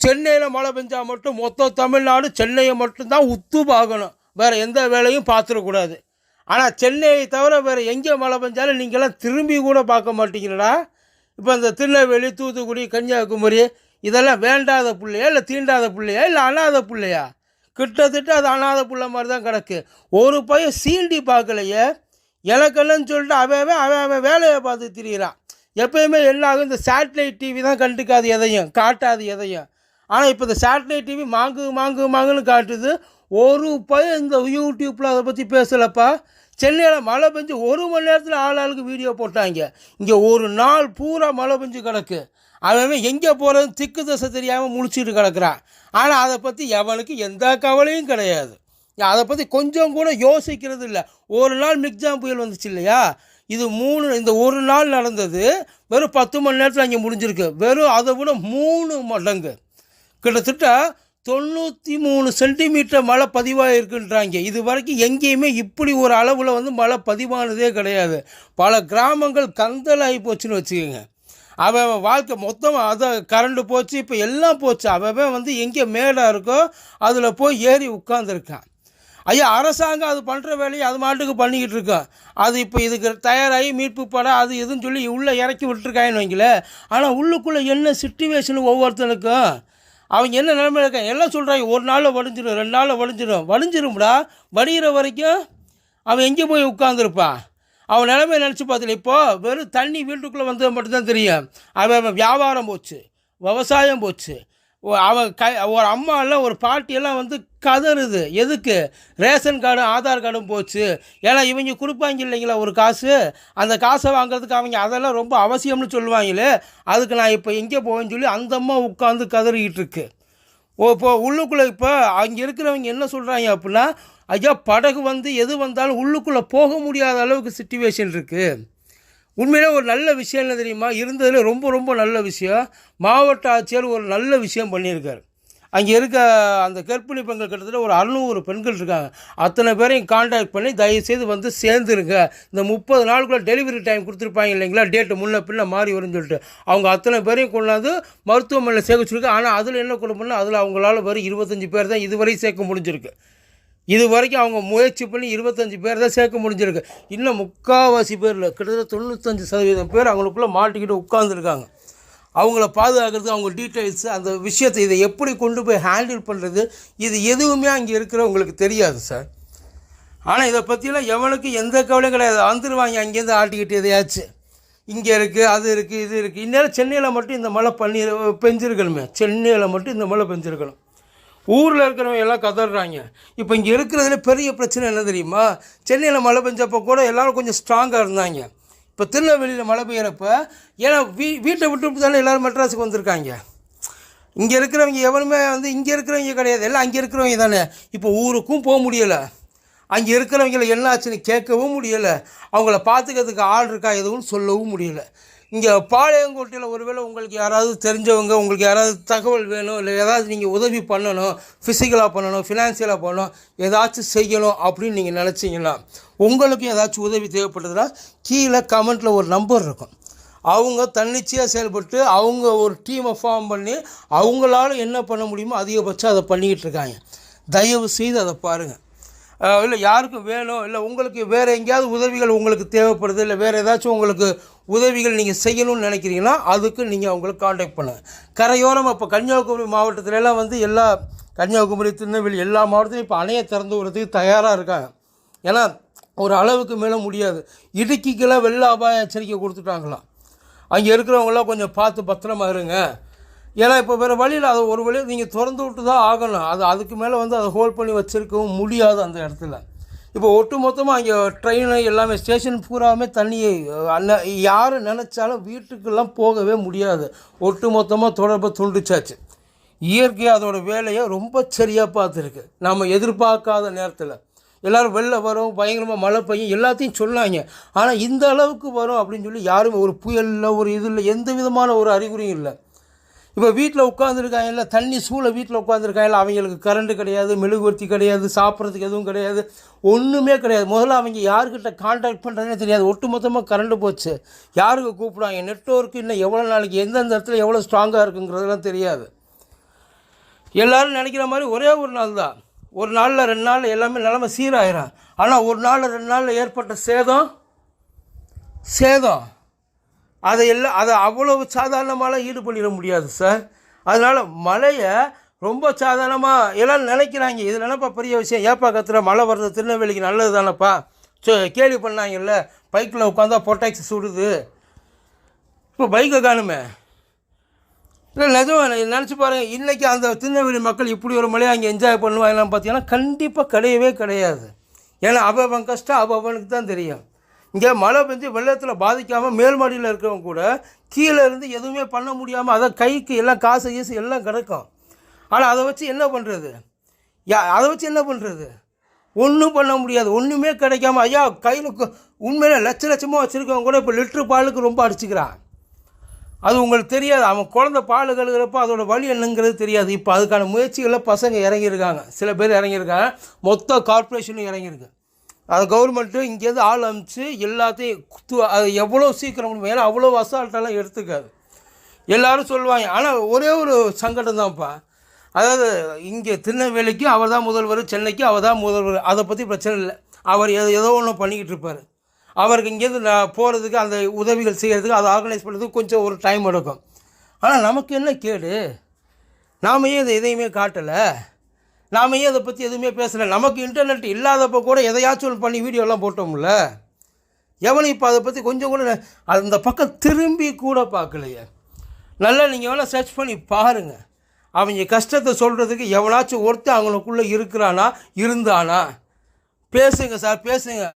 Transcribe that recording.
சென்னையில் மழை பெஞ்சால் மட்டும் மொத்த தமிழ்நாடு சென்னையை மட்டும்தான் உத்து பார்க்கணும் வேறு எந்த வேலையும் பார்த்துடக்கூடாது ஆனால் சென்னையை தவிர வேறு எங்கே மழை பெஞ்சாலும் நீங்களாம் திரும்பி கூட பார்க்க மாட்டீங்களா இப்போ இந்த திருநெல்வேலி தூத்துக்குடி கன்னியாகுமரி இதெல்லாம் வேண்டாத பிள்ளையா இல்லை தீண்டாத பிள்ளையா இல்லை அனாத பிள்ளையா? கிட்டத்தட்ட அது அனாத பிள்ளை மாதிரி தான் கிடக்கு. ஒரு பையன் சீண்டி பார்க்கலையே. எனக்கெல்லாம் சொல்லிட்டு அவன் அவன் அவன் அவன் வேலையை பார்த்து திரியிறான். எப்பயுமே என்ன ஆகும் இந்த சேட்டலைட் டிவி தான் கண்டுக்காது எதையும் காட்டாது எதையும். ஆனால் இப்போ இந்த சேட்டலைட் டிவி மாங்கு மாங்கு மாங்குன்னு காட்டுது. ஒரு பையன் இந்த யூடியூப்பில் அதை பற்றி பேசலப்பா. சென்னையில் மழை பெஞ்சு ஒரு மணி நேரத்தில் ஆள் ஆளுக்கு வீடியோ போட்டாங்க. இங்கே ஒரு நாள் பூரா மழை பெஞ்சு கிடக்கு. அவன் எங்கே போகிறது திக்கு தசை தெரியாமல் முழிச்சிட்டு கிடக்குறான் ஆனால் அதை பற்றி எவனுக்கு எந்த கவலையும் கிடையாது. அதை பற்றி கொஞ்சம் கூட யோசிக்கிறது இல்லை. ஒரு நாள் மிக்ஜாம் புயல் வந்துச்சு இல்லையா? இது மூணு இந்த ஒரு நாள் நடந்தது. வெறும் பத்து மணி நேரத்தில் அங்கே முடிஞ்சிருக்கு. வெறும் அதை விட மூணு மடங்கு. கிட்டத்தட்ட தொண்ணூற்றி மூணு சென்டிமீட்டர் மழை பதிவாகிருக்குன்றாங்க இது வரைக்கும் எங்கேயுமே இப்படி ஒரு அளவில் வந்து மழை பதிவானதே கிடையாது. பல கிராமங்கள் கந்தலாகி போச்சுன்னு வச்சுக்கோங்க. அவன் வாழ்க்கை மொத்தமாக அதை கரண்டு போச்சு இப்போ எல்லாம் போச்சு. அவன் அவன் வந்து எங்கே மேடாக இருக்கோ அதில் போய் ஏறி உட்காந்துருக்கான் ஐயா அரசாங்கம் அது பண்ணுற வேலையை அது மாட்டுக்கு பண்ணிக்கிட்டு இருக்கோம் அது இப்போ இதுக்கு தயாராகி மீட்பு படம் அது இதுன்னு சொல்லி உள்ளே இறக்கி விட்டுருக்காங்கன்னு வைங்களேன். ஆனால் உள்ளுக்குள்ளே என்ன சுச்சுவேஷன் ஒவ்வொருத்தனுக்கும்? அவங்க என்ன நிலைமையில் இருக்காங்க? எல்லாம் சொல்கிறாங்க ஒரு நாளில் வடிஞ்சிடும் ரெண்டு நாளில் வடிஞ்சிடும் வடிஞ்சிரும்டா வடிகிற வரைக்கும் அவன் எங்கே போய் உட்காந்துருப்பான் அவன் நிலைமையை நினச்சி பார்த்துல இப்போ வெறும் தண்ணி வீட்டுக்குள்ளே வந்தது மட்டும்தான் தெரியும். அவன் வியாபாரம் போச்சு விவசாயம் போச்சு. ஒ- அவன் க ஒரு அம்மா எல்லாம் ஒரு பாட்டியெல்லாம் வந்து கதறுது. எதுக்கு? ரேஷன் கார்டு ஆதார் கார்டும் போச்சு. ஏன்னா இவங்க கொடுப்பாங்க இல்லைங்களா ஒரு காசு? அந்த காசை வாங்குறதுக்கு அவங்க அதெல்லாம் ரொம்ப அவசியம்னு சொல்லுவாங்களே அதுக்கு நான் இப்போ எங்கே போவேன்னு சொல்லி அந்த அம்மா உட்காந்து கதறிக்கிட்டு இருக்கு ஓ இப்போ உள்ளுக்குள்ளே இப்போ அங்கே இருக்கிறவங்க என்ன சொல்கிறாங்க அப்படின்னா ஐயா படகு வந்து எது வந்தாலும் உள்ளுக்குள்ளே போக முடியாத அளவுக்கு சுச்சுவேஷன் இருக்குது உண்மையிலே ஒரு நல்ல விஷயம் என்ன தெரியுமா? இருந்ததில் ரொம்ப ரொம்ப நல்ல விஷயம். மாவட்ட ஆட்சியர் ஒரு நல்ல விஷயம் பண்ணியிருக்காரு. அங்கே இருக்க அந்த கற்பிணி பெண்கள் கிட்டத்தட்ட ஒரு அறுநூறு பெண்கள் இருக்காங்க. அத்தனை பேரையும் காண்டாக்ட் பண்ணி தயவுசெய்து வந்து சேர்ந்துருங்க. இந்த முப்பது நாளுக்குள்ளே டெலிவரி டைம் கொடுத்துருப்பாங்க இல்லைங்களா? டேட்டு முன்ன பின்ன மாறி வரும்னு சொல்லிட்டு. அவங்க அத்தனை பேரையும் கொண்டாந்து மருத்துவமனையில் சேர்க்க வச்சுருக்கு ஆனால் அதில் என்ன கொடுப்போம்னா அதில் அவங்களால வரும் இருபத்தஞ்சி பேர் தான் இதுவரை சேர்க்க முடிஞ்சிருக்கு. இது வரைக்கும் அவங்க முயற்சி பண்ணி இருபத்தஞ்சி பேர் தான் சேர்க்க முடிஞ்சிருக்கு. இன்னும் முக்கால்வாசி பேரில் கிட்டத்தட்ட தொண்ணூத்தஞ்சு சதவீதம் பேர் அவங்களுக்குள்ளே மாட்டிக்கிட்டு உட்காந்துருக்காங்க அவங்கள பாதுகாக்கிறது அவங்க டீட்டெயில்ஸ் அந்த விஷயத்தை இதை எப்படி கொண்டு போய் ஹேண்டில் பண்ணுறது இது எதுவுமே அங்கே இருக்கிறவங்களுக்கு தெரியாது சார் ஆனால் இதை பற்றிலாம் எவனுக்கு எந்த கவலையும் கிடையாது. வந்துடுவாங்க அங்கேருந்து ஆட்டிக்கிட்டு எதையாச்சு. இங்கே இருக்குது அது இருக்குது இது இருக்குது இந்நேரம் சென்னையில் மட்டும் இந்த மழை பண்ணி பெஞ்சிருக்கணுமே. சென்னையில் மட்டும் இந்த மழை பெஞ்சிருக்கணும். ஊரில் இருக்கிறவங்க எல்லாம் கதறாங்க. இப்போ இங்கே இருக்கிறதுல பெரிய பிரச்சனை என்ன தெரியுமா? சென்னையில் மழை பெஞ்சப்போ கூட எல்லாரும் கொஞ்சம் ஸ்ட்ராங்காக இருந்தாங்க. இப்போ திருநெல்வேலியில் மழை பெய்யறப்ப ஏன்னா வீ வீட்டை விட்டு தானே எல்லோரும் மெட்ராஸுக்கு வந்திருக்காங்க. இங்கே இருக்கிறவங்க எவனுமே வந்து இங்கே இருக்கிறவங்க கிடையாது. எல்லாம் அங்கே இருக்கிறவங்க தானே. இப்போ ஊருக்கும் போக முடியலை. அங்கே இருக்கிறவங்கள என்ன ஆச்சுன்னு கேட்கவும் முடியலை. அவங்கள பார்த்துக்கிறதுக்கு ஆள் இருக்கா எதுவும் சொல்லவும் முடியல. இங்கே பாளையங்கோட்டையில் ஒருவேளை உங்களுக்கு யாராவது தெரிஞ்சவங்க உங்களுக்கு யாராவது தகவல் வேணும் இல்லை ஏதாவது நீங்கள் உதவி பண்ணணும் ஃபிசிக்கலாக பண்ணணும் ஃபினான்சியலாக பண்ணணும் ஏதாச்சும் செய்யணும் அப்படின்னு நீங்கள் நினச்சிங்கன்னா உங்களுக்கும் ஏதாச்சும் உதவி தேவைப்படுதுன்னா கீழே கமெண்ட்டில் ஒரு நம்பர் இருக்கும். அவங்க தன்னிச்சையாக செயல்பட்டு அவங்க ஒரு டீமை ஃபார்ம் பண்ணி அவங்களால என்ன பண்ண முடியுமோ அதிகபட்சம் அதை பண்ணிக்கிட்டு இருக்காங்க. தயவு செய்து அதை பாருங்கள் இல்லை யாருக்கும் வேணும் இல்லை உங்களுக்கு வேறு எங்கேயாவது உதவிகள் உங்களுக்கு தேவைப்படுது இல்லை வேறு ஏதாச்சும் உங்களுக்கு உதவிகள் நீங்கள் செய்யணும்னு நினைக்கிறீங்கன்னா அதுக்கு நீங்கள் அவங்களுக்கு காண்டாக்ட் பண்ணுங்கள் கரையோரம் இப்போ கன்னியாகுமரி மாவட்டத்திலலாம் வந்து எல்லா கன்னியாகுமரி திருநெல்வேலி எல்லா மாவட்டத்திலும் இப்போ அணையை திறந்து விடுறதுக்கு தயாராக இருக்காங்க. ஏன்னா ஒரு அளவுக்கு மேலே முடியாது. இடுக்கிக்கெல்லாம் வெள்ள அபாய எச்சரிக்கை கொடுத்துட்டாங்களாம். அங்கே இருக்கிறவங்களாம் கொஞ்சம் பார்த்து பத்திரமா இருங்க. ஏன்னா இப்போ வேறு வழியில் அதை ஒரு வழியில் நீங்கள் திறந்து விட்டு தான் ஆகணும். அது அதுக்கு மேலே வந்து அதை ஹோல்ட் பண்ணி வச்சுருக்கவும் முடியாது அந்த இடத்துல. இப்போ ஒட்டு மொத்தமாக அங்கே ட்ரெயின் எல்லாமே ஸ்டேஷன் பூராவுமே தண்ணியை அண்ண யார் நினச்சாலும் வீட்டுக்கெல்லாம் போகவே முடியாது. ஒட்டு மொத்தமாக தொடர்பை துண்டிச்சாச்சு. இயற்கை அதோட வேலையை ரொம்ப சரியாக பார்த்துருக்கு. நம்ம எதிர்பார்க்காத நேரத்தில். எல்லோரும் வெளில வரும் பயங்கரமாக மழை பெய்யும் எல்லாத்தையும் சொன்னாங்க. ஆனால் இந்த அளவுக்கு வரும் அப்படின்னு சொல்லி யாரும் ஒரு புயலில் ஒரு இதில் எந்த விதமான ஒரு அறிகுறியும் இல்லை. இப்போ வீட்டில் உட்காந்துருக்காங்கல்ல தண்ணி சூழ வீட்டில் உட்காந்துருக்காங்கல்ல அவங்களுக்கு கரண்ட்டு கிடையாது மெழுகுவர்த்தி கிடையாது சாப்பிட்றதுக்கு எதுவும் கிடையாது ஒன்றுமே கிடையாது. முதல்ல அவங்க யாருக்கிட்ட காண்டாக்ட் பண்ணுறதுனே தெரியாது. ஒட்டு மொத்தமாக போச்சு. யாருக்கு கூப்பிடுவாங்க? நெட்ஒர்க் இன்னும் எவ்வளோ நாளைக்கு எந்தெந்த இடத்துல எவ்வளோ ஸ்ட்ராங்காக இருக்குங்கிறதெல்லாம் தெரியாது. எல்லோரும் நினைக்கிற மாதிரி ஒரே ஒரு நாள் தான். ஒரு நாளில் ரெண்டு நாளில் எல்லாமே நிலமை சீராயிரும். ஆனால் ஒரு நாளில் ரெண்டு நாளில் ஏற்பட்ட சேதம் சேதம். அதை எல்லாம் அதை அவ்வளவு சாதாரணமாலாம் ஈடு பண்ணிட முடியாது சார் அதனால் மழையை ரொம்ப சாதாரணமாக எல்லாம் நினைக்கிறாங்க. இது நினப்பா பெரிய விஷயம்? ஏப்பா கத்துற? மழை வர்றது திருநெல்வேலிக்கு நல்லது தானப்பா? சோ கேள்வி பண்ணாங்கல்ல? பைக்கில் உட்காந்தா பொட்டாக்ஸ் சுடுது. இப்போ பைக்கை காணுமே. இல்லை நிஜம் நினச்சி பாருங்கள் இன்றைக்கி அந்த திருநெல்வேலி மக்கள் இப்படி ஒரு மழையை அங்கே என்ஜாய் பண்ணுவாங்களான்னு பார்த்தீங்கன்னா கண்டிப்பாக கிடையவே கிடையாது. ஏன்னா அவன் கஷ்டம் அவனுக்கு தான் தெரியும். இங்கே மழை பெஞ்சு வெள்ளத்தில் பாதிக்காமல் மேல் மாடியில் இருக்கிறவங்க கூட கீழே இருந்து எதுவுமே பண்ண முடியாமல் அதை கைக்கு எல்லாம் காசு கீசு எல்லாம் கிடக்கும். ஆனால் அதை வச்சு என்ன பண்ணுறது யா அதை வச்சு என்ன பண்ணுறது ஒன்றும் பண்ண முடியாது. ஒன்றுமே கிடைக்காம ஐயா கையில் உண்மையில லட்ச லட்சமாக வச்சுருக்கவங்க கூட இப்போ லிட்ரு பாலுக்கு ரொம்ப அடிச்சுக்கிறான் அது உங்களுக்கு தெரியாது. அவன் குழந்த பால் கழுகிறப்போ அதோட வழி என்னங்கிறது தெரியாது. இப்போ அதுக்கான முயற்சிகளில் பசங்க இறங்கியிருக்காங்க. சில பேர் இறங்கியிருக்காங்க. மொத்த கார்ப்பரேஷனும் இறங்கியிருக்கு. அது கவர்மெண்ட்டு இங்கேருந்து ஆள் அனுப்பிச்சு எல்லாத்தையும் குத்து அது எவ்வளோ சீக்கிரம் முடியும் ஏன்னா அவ்வளோ அசால்ட்டெல்லாம் எடுத்துக்காது. எல்லோரும் சொல்லுவாங்க ஆனால் ஒரே ஒரு சங்கடம் தான்ப்பா. அதாவது இங்கே திருநெல்வேலிக்கு அவர் தான் முதல்வர் சென்னைக்கு அவர் தான் முதல்வர் அதை பற்றி பிரச்சனை இல்லை. அவர் எதோ ஏதோ ஒன்று பண்ணிக்கிட்டு இருப்பார். அவருக்கு இங்கேருந்து நான் போகிறதுக்கு அந்த உதவிகள் செய்கிறதுக்கு அதை ஆர்கனைஸ் பண்ணுறதுக்கு கொஞ்சம் ஒரு டைம் எடுக்கும். ஆனால் நமக்கு என்ன கேடு? நாம் ஏன் இதை எதையுமே காட்டலை? நாம் ஏன் அதை பற்றி எதுவுமே பேசலை? நமக்கு இன்டர்நெட் இல்லாதப்போ கூட எதையாச்சும் ஒன்று பண்ணி வீடியோலாம் போட்டோம்ல? எவனும் இப்போ அதை பற்றி கொஞ்சம் கூட அந்த பக்கம் திரும்பி கூட பார்க்கலையே. நல்லா நீங்கள் வேணால் சர்ச் பண்ணி பாருங்கள் அவங்க கஷ்டத்தை சொல்கிறதுக்கு எவனாச்சும் ஒருத்தன் அவங்களுக்குள்ளே இருக்கிறானா இருந்தானா? பேசுங்க சார் பேசுங்க.